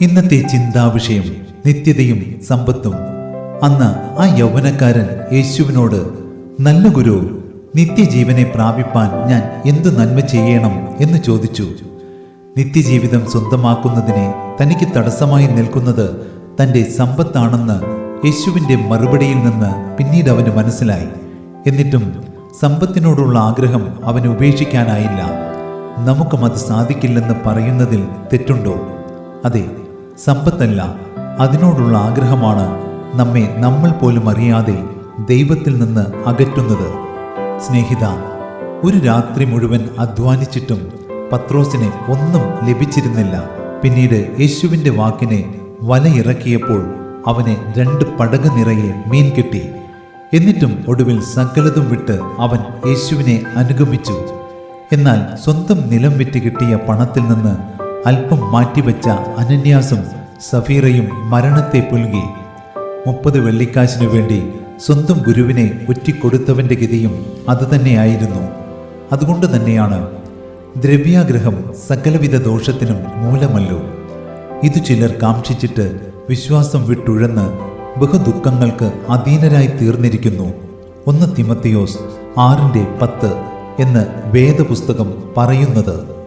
ഇന്നത്തെ ചിന്താവിഷയം നിത്യതയും സമ്പത്തും. അന്ന് ആ യൗവനക്കാരൻ യേശുവിനോട് നല്ല ഗുരു നിത്യജീവനെ പ്രാപിപ്പാൻ ഞാൻ എന്തു നന്മ ചെയ്യണം? എന്ന് ചോദിച്ചു. നിത്യജീവിതം സ്വന്തമാക്കുന്നതിനെ തനിക്ക് തടസ്സമായി നിൽക്കുന്നത് തന്റെ സമ്പത്താണെന്ന് യേശുവിന്റെ മറുപടിയിൽ നിന്ന് പിന്നീട് അവന് മനസ്സിലായി. എന്നിട്ടും സമ്പത്തിനോടുള്ള ആഗ്രഹം അവന് ഉപേക്ഷിക്കാനായില്ല. നമുക്കും അത് സാധിക്കില്ലെന്ന് പറയുന്നതിൽ തെറ്റുണ്ടോ? അതെ സമ്പത്തല്ല. അതിനോടുള്ള ആഗ്രഹമാണ് നമ്മെ നമ്മൾ പോലും അറിയാതെ ദൈവത്തിൽ നിന്ന് അകറ്റുന്നത്. സ്നേഹിത ഒരു രാത്രി മുഴുവൻ അധ്വാനിച്ചിട്ടും പത്രോസിനെ ഒന്നും ലഭിച്ചിരുന്നില്ല. പിന്നീട് യേശുവിന്റെ വാക്കിനെ വലയിറക്കിയപ്പോൾ അവനെ രണ്ട് പടക് നിറയെ മീൻ കിട്ടി. എന്നിട്ടും ഒടുവിൽ സകലതും വിട്ട് അവൻ യേശുവിനെ അനുഗമിച്ചു. എന്നാൽ സ്വന്തം നിലം വിറ്റ് കിട്ടിയ പണത്തിൽ നിന്ന് അല്പം മാറ്റിവെച്ച അനന്യാസും സഫീറയും മരണത്തെ പുൽകി മുപ്പത് വെള്ളിക്കാശിനു വേണ്ടി സ്വന്തം ഗുരുവിനെ ഒറ്റിക്കൊടുത്തവന്റെ ഗതിയും അതുതന്നെയായിരുന്നു അതുകൊണ്ട് തന്നെയാണ് ദ്രവ്യാഗ്രഹം സകലവിധ ദോഷത്തിനും മൂലമല്ലോ. ഇത് ചിലർ കാക്ഷിച്ചിട്ട് വിശ്വാസം വിട്ടുഴന്ന് ബഹുദുഃഖങ്ങൾക്ക് അധീനരായി തീർന്നിരിക്കുന്നു. ഒന്ന് തിമത്തിയോസ് ആറിന്റെ പത്ത് എന്ന് വേദപുസ്തകം പറയുന്നത്.